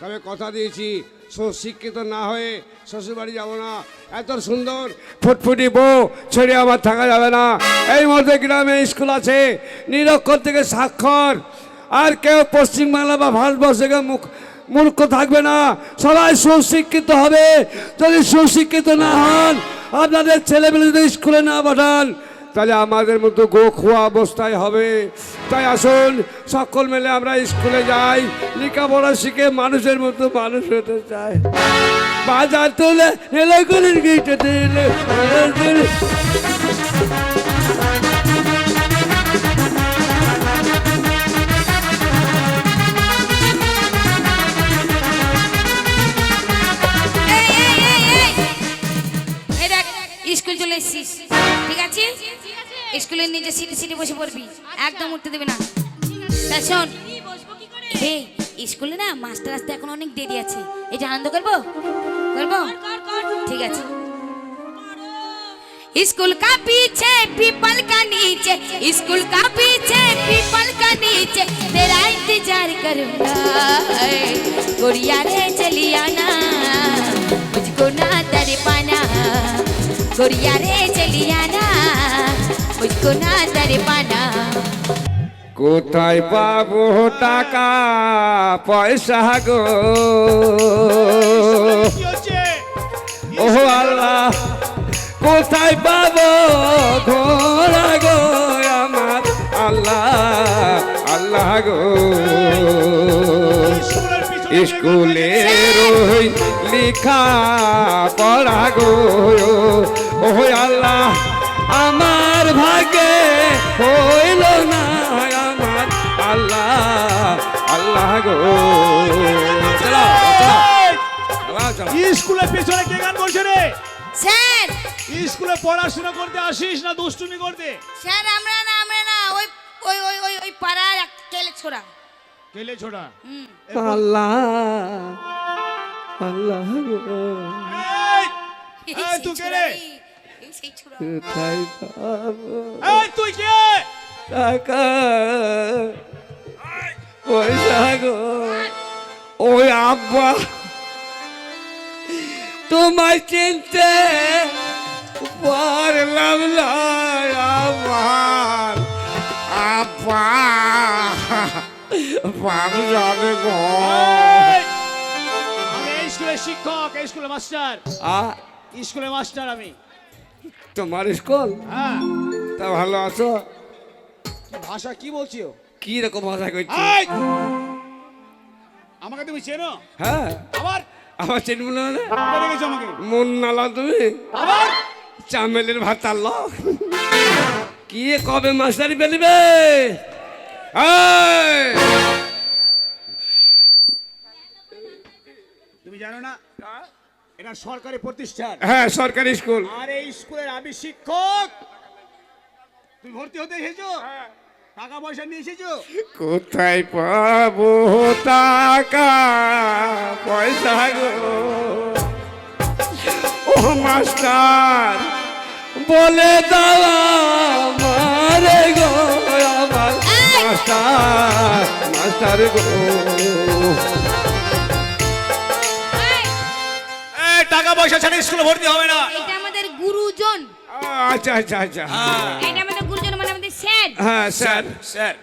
তবে কথা দিয়েছি শিক্ষিত না হয়ে শ্বশুরবাড়ি যাব না। এত সুন্দর ফুটফুটি বউ ছেড়ে আমার থাকা যাবে না। এই মধ্যে গ্রামে স্কুল আছে, নিরক্ষর থেকে স্বাক্ষর। আর কেউ পশ্চিমবাংলা বা ভারতবর্ষ মুখ মূর্খ থাকবে না। সবাই সুশিক্ষিত হবে। যদি সুশিক্ষিত না হন, আপনাদের ছেলেমেলে যদি স্কুলে না পাঠান তাহলে আমাদের মতো গো খোয়া অবস্থায় হবে। তাই আসুন, সকল মিলে আমরা স্কুলে যাই। লেখাপড়া শিখে মানুষের মতো মানুষ হতে চাই। বাজার তুলে এলাকার স্কুল চলে এসেছিস ঠিক আছে স্কুলের নিজে সিটে সিটে বসে পড়বি একদম উঠতে দেবে না তা শোন এই স্কুলে না মাস্টার আসতে এখন অনেক দেরি আছে এটা আনন্দ করবো করবো ঠিক আছে स्कूल का पीछे पीपल का नीचे स्कूल का पीछे पीपल का नीचे तेरा इंतजार करूंगा गुड़िया रे चली आना मुझको ना दर पाना गुड़िया रे चली आना मुझको ना दर पाना কোথায় পাবো টাকা পয়সা গো কি হচ্ছে ও আল্লাহ কোথায় পাবো ঘোরা গো আমার আল্লাহ আল্লাহ গো স্কুলের পিছনে স্কুলের ওই লেখা পড়া গো ও আল্লাহ আমার ভাগে হইল না আমার আল্লাহ আল্লাহ গো। স্কুলের পেছনে কে গান করছে রে? স্যার। স্কুলে পড়াশোনা করতে আসিস না দুষ্টুমি করতে? স্যার আমরা না আমরা না ওই ওই ওই ওই ওই পাড়ার এক কেলে ছোড়া। কেলে ছোড়া? আল্লাহ আল্লাহ গো। এই, তুই কে রে? সেই ছোড়া। কোথায় পাবো? এই তুই কে? টাকা। পয়সা গো ওই আব্বা। তোমায় চিনতে পারলাম না আমার আব্বা। গো এই। স্কুলের শিক্ষক এই স্কুলের মাস্টার। আ? স্কুলের মাস্টার আমি। তোমার স্কুল হ্যাঁ। তা ভালো আছো? ভাষা কি বলছিও? কি রকম ভাষা করছি আমাকে তুমি চেনো? হ্যাঁ। আবার? আমার চিনব না রে? আমাকে? মন নালা তুমি? আবার? চামেলের ভাত আনল কি কবে মাস্টারি বেলিবে এই! তুমি জানো না এটা সরকারি প্রতিষ্ঠান। হ্যাঁ সরকারি স্কুল। আর এই স্কুলের আমি শিক্ষক। তুমি ভর্তি হতে এসেছ? টাকা পয়সা নিয়ে এসেছ? কোথায় পাবো টাকা পয়সা গো? ও মাস্টার বলে দাও মারে গো আমার মাস্টার মাস্টার গো। টাকা পয়সা ছাড়া স্কুলে ভর্তি হবে না। এটা আমাদের গুরুজন। আচ্ছা আচ্ছা আচ্ছা। এটা আমাদের গুরুজন মানে আমাদের স্যার। হ্যাঁ স্যার। স্যার।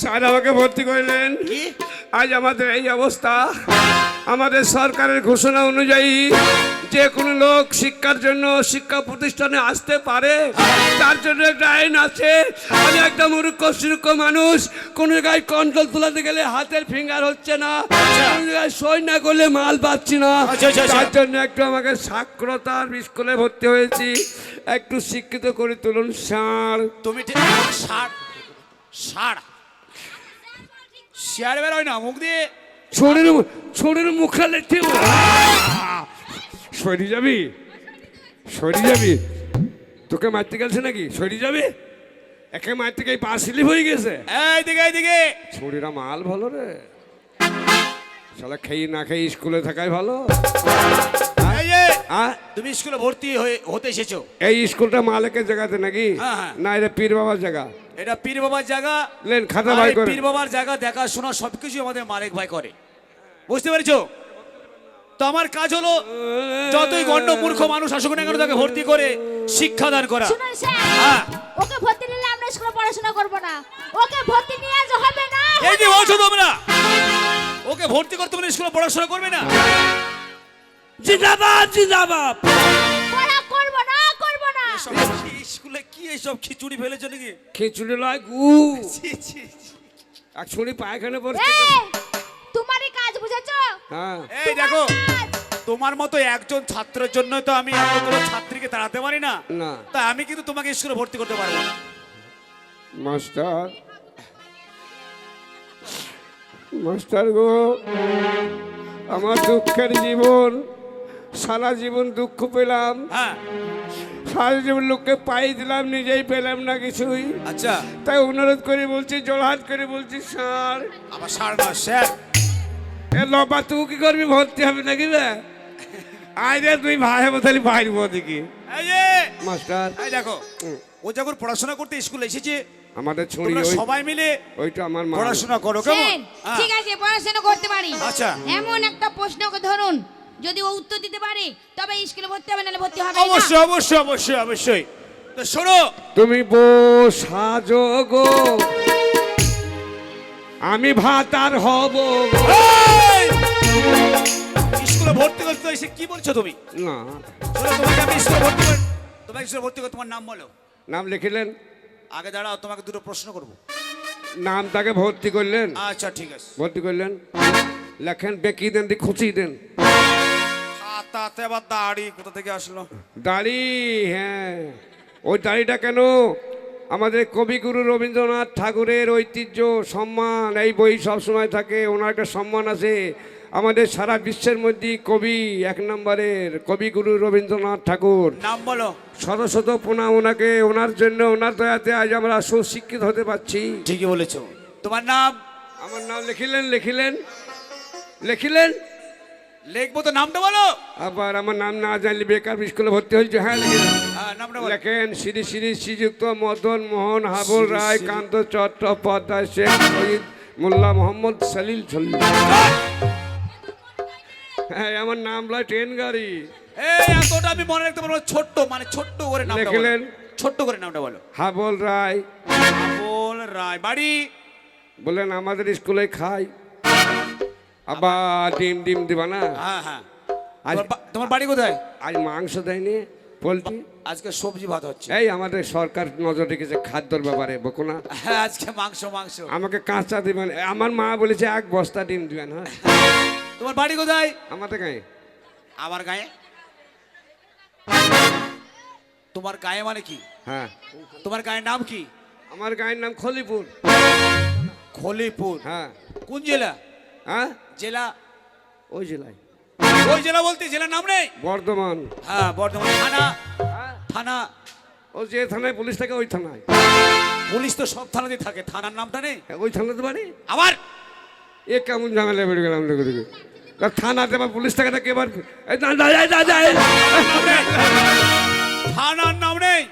স্যার আমাকে ভর্তি করলেন। কি? আজ আমাদের এই অবস্থা। আমাদের সরকারের ঘোষণা অনুযায়ী যে কোনো লোক শিক্ষার জন্য শিক্ষা প্রতিষ্ঠানে আসতে পারে তার জন্য একটা আইন আছে। আমি একটা মূর্খ সুরক্ষ মানুষ কোনো জায়গায় কন্ট্রোল তোলাতে গেলে হাতের ফিঙ্গার হচ্ছে না কোনো জায়গায় সই না করলে মাল পাচ্ছি না। আচ্ছা, আচ্ছা, আচ্ছা। তার জন্য একটু আমাকে সাক্ষরতার স্কুলে ভর্তি হয়েছি। একটু শিক্ষিত করে তুলুন সার। তুমি ঠিক ষাট ষাট শেয়ার বেরোয় না মুখ দিয়ে। ছোড়ের ছোড়ের মুখে লেখে সরি যাবি? সরি যাবি? তোকে মারতে গেছে নাকি? সরি যাবি? একে মারতে গিয়ে পা স্লিপ হয়ে গেছে। এইদিকে এইদিকে ছড়িরা মাল ভালো রে। শালা খেয়ে না খেয়ে স্কুলে থাকাই ভালো। তুমি স্কুলে ভর্তি হয়ে হতে এসেছ। এই স্কুলটা মালিকের জায়গাতে নাকি? হ্যাঁ, হ্যাঁ। না এটা পীর বাবার জায়গা। এটা পীর বাবার জায়গা। লেন খাতা করে। পীর বাবার জায়গা দেখাশোনা সবকিছু আমাদের মালিক ভাই করে। বুঝতে পেরেছ? তো আমার কাজ হলো যতই গণ্ড মূর্খ মানুষ আসুক না কেন তাকে ভর্তি করে শিক্ষাদান করা। হ্যাঁ। ওকে ভর্তি নিলে আমরা স্কুলে পড়াশোনা করব না। ওকে ভর্তি নিয়ে আজ হবে না এই যে বলছো তোমরা ওকে ভর্তি করতে মানে স্কুলে পড়াশোনা করবে না? জিন্দাবাদ জিন্দাবাদ। পড়া করব না করব না। স্কুলে কি এইসব খিচুড়ি ফেলেছো নাকি? খিচুড়ি লয় গু। ছি, ছি, ছি। এক ছুরি পায়খানে পড়ছে। এই তোমারই কাজ বুঝেছ? হ্যাঁ। এই দেখো তোমার মতো একজন ছাত্রের জন্য তো আমি এত কোনো ছাত্রীকে তাড়াতে পারি না। না। তাই আমি কিন্তু তোমাকে স্কুলে ভর্তি করতে পারব না। মাস্টার। মাস্টার গো আমার দুঃখের জীবন সারা জীবন দুঃখ পেলাম। হ্যাঁ। সারা জীবন লোককে পাই দিলাম নিজেই পেলাম না কিছুই। আচ্ছা। তাই অনুরোধ করে বলছি জোড়হাত করে বলছি স্যার। আবার সার না স্যার। এ লবা তুই কি করবি? ভর্তি হবে নাকি আয় রে তুই ভাই হব তাহলে ভাইর দেখি। মাস্টার। এই দেখো ও যখন পড়াশোনা করতে স্কুলে এসেছে আমাদের ছড়ি ওই সবাই মিলে ওইটা আমার মা পড়াশোনা করো কেমন? হ্যাঁ। ঠিক আছে পড়াশোনা করতে পারি। আচ্ছা। এমন একটা প্রশ্ন ধরুন যদি ও উত্তর দিতে পারে তবে স্কুলে ভর্তি হবে নাহলে ভর্তি হবে অবশ্যই অবশ্যই অবশ্যই অবশ্যই। তো শোনো। তুমি বো সাজো গো আমি ভাত আর হব। গো। স্কুলে ভর্তি করতে এসে কি বলছো তুমি? না। তোমাকে আমি স্কুলে ভর্তি করে তোমাকে স্কুলে ভর্তি করে তোমার নাম বলো। নাম লিখিলেন। আগে দাঁড়াও তোমাকে দুটো প্রশ্ন করব। নামটাকে ভর্তি করলেন। আচ্ছা ঠিক আছে। ভর্তি করলেন। লেখেন বেকি দেন দি খুঁচি দেন। খাতাতে আবার দাড়ি কোথা থেকে আসলো? দাড়ি হ্যাঁ। ওই দাড়িটা কেন? আমাদের কবিগুরু রবীন্দ্রনাথ ঠাকুরের ঐতিহ্য সম্মান এই বই সবসময় থাকে ওনার একটা সম্মান আছে। আমাদের সারা বিশ্বের মধ্যে কবি এক নম্বরের কবিগুরু রবীন্দ্রনাথ ঠাকুর। নাম বলো। শত শত প্রণাম ওনাকে ওনার জন্য ওনার দয়াতে আজ আমরা সুশিক্ষিত হতে পারছি। ঠিকই বলেছ। তোমার নাম? আমার নাম লিখিলেন লিখিলেন লিখিলেন। লিখব তো নামটা বলো। আবার আমার নাম না জানলে বেকার স্কুলে ভর্তি হয়েছে হ্যাঁ লেখেন শ্রী শ্রী শ্রীযুক্ত মদন মোহন হাবুল রায় কান্ত চট্টোপাধ্যায় শেখ শহীদ মোল্লা মোহাম্মদ সালিল সলিল হ্যাঁ আমার নাম লয় ট্রেন গাড়ি। এই এতটা আমি মনে রাখতে পারব ছোট্ট মানে ছোট্ট করে নামটা লিখলেন? ছোট্ট করে নামটা বলো। হাবল রায়। বল রায় বাড়ি? বললেন আমাদের স্কুলে খাই। আবার ডিম ডিম দিবা না? হ্যাঁ হ্যাঁ। তোমার বাড়ি কোথায়? আজ মাংস দেয়নি পোলট্রি। আজকে সবজি ভাত হচ্ছে। এই আমাদের সরকার নজর রেখেছে খাদ্যর ব্যাপারে বকুনা হ্যাঁ আজকে মাংস মাংস। আমাকে কাঁচা দিবেন। আমার মা বলেছে এক বস্তা ডিম দিবেন হ্যাঁ। তোমার বাড়ি কোথায়? আমাদের গায়ে। আমার গায়ে? তোমার গায়ে মানে কি? হ্যাঁ। তোমার গায়ের নাম কি? আমার গায়ের নাম খলিপুর। খলিপুর। হ্যাঁ। কোন জেলা? হ্যাঁ? জেলা? ওই জেলায়। ওই জেলা বলতে জেলার নাম নেই? বর্ধমান। হ্যাঁ বর্ধমান। থানা? থানা? ও যে থানায় পুলিশ থাকে ওই থানায়। পুলিশ তো সব থানাতেই থাকে। থানার নামটা নেই? হ্যাঁ, ওই থানাতে পারি? আবার? এ কেমন ঝামেলা বেড়ে গেলাম দেখে দেখে। তা থানাতে বা পুলিশ থাকে না, না, না, থানার নাম নেই।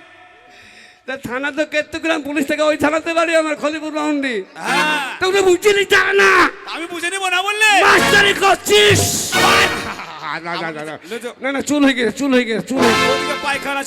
তা থানা তো কেত্তগ্রাম পুলিশ থেকে ওই থানাতে বাড়ি আমার খলিপুর রাউন্ডি হ্যাঁ। তোকে বুঝছিলি তা না। আমি বুঝে নেব না বললে? মাস্টারি করছিস। না, না, চুল হয়ে গেছে চুল হয়ে গেছে চুল হয়ে গেছে। পায়খানা